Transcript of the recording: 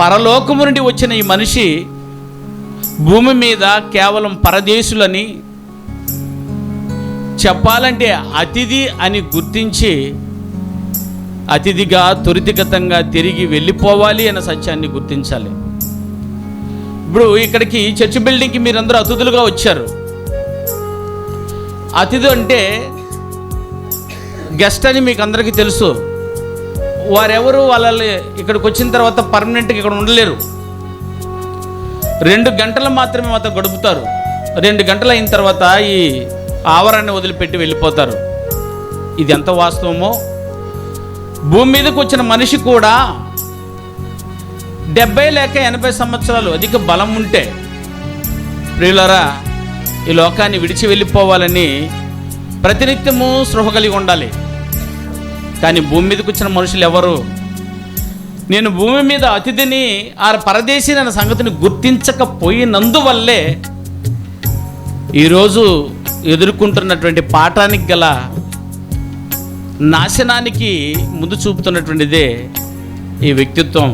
పరలోకము నుండి వచ్చిన ఈ మనిషి భూమి మీద కేవలం పరదేశులని చెప్పాలంటే అతిథి అని గుర్తించి అతిథిగా త్వరితగతంగా తిరిగి వెళ్ళిపోవాలి అన్న సత్యాన్ని గుర్తించాలి. ఇప్పుడు ఇక్కడికి చర్చ్ బిల్డింగ్కి మీరందరూ అతిథులుగా వచ్చారు. అతిథి అంటే గెస్ట్ అని మీకు అందరికీ తెలుసు. వారెవరు వాళ్ళ ఇక్కడికి వచ్చిన తర్వాత పర్మనెంట్గా ఇక్కడ ఉండలేరు. రెండు గంటలు మాత్రమే మాతో గడుపుతారు. రెండు గంటలు అయిన తర్వాత ఈ ఆవరణని వదిలిపెట్టి వెళ్ళిపోతారు. ఇది ఎంత వాస్తవమో? భూమి మీదకి వచ్చిన మనిషి కూడా డెబ్బై లేక ఎనభై సంవత్సరాలు అధిక బలం ఉంటే ప్రియులరా ఈ లోకాన్ని విడిచి వెళ్ళిపోవాలని ప్రతినిత్యము స్పృహ కలిగి ఉండాలి. కానీ భూమి మీదకి వచ్చిన మనుషులు ఎవరు? నేను భూమి మీద అతిథిని ఆ పరదేశీ అనే సంగతిని గుర్తించకపోయినందువల్లే ఈరోజు ఎదుర్కొంటున్నటువంటి పాఠానికి గల నాశనానికి ముందు చూపుతున్నటువంటిదే ఈ వ్యక్తిత్వం.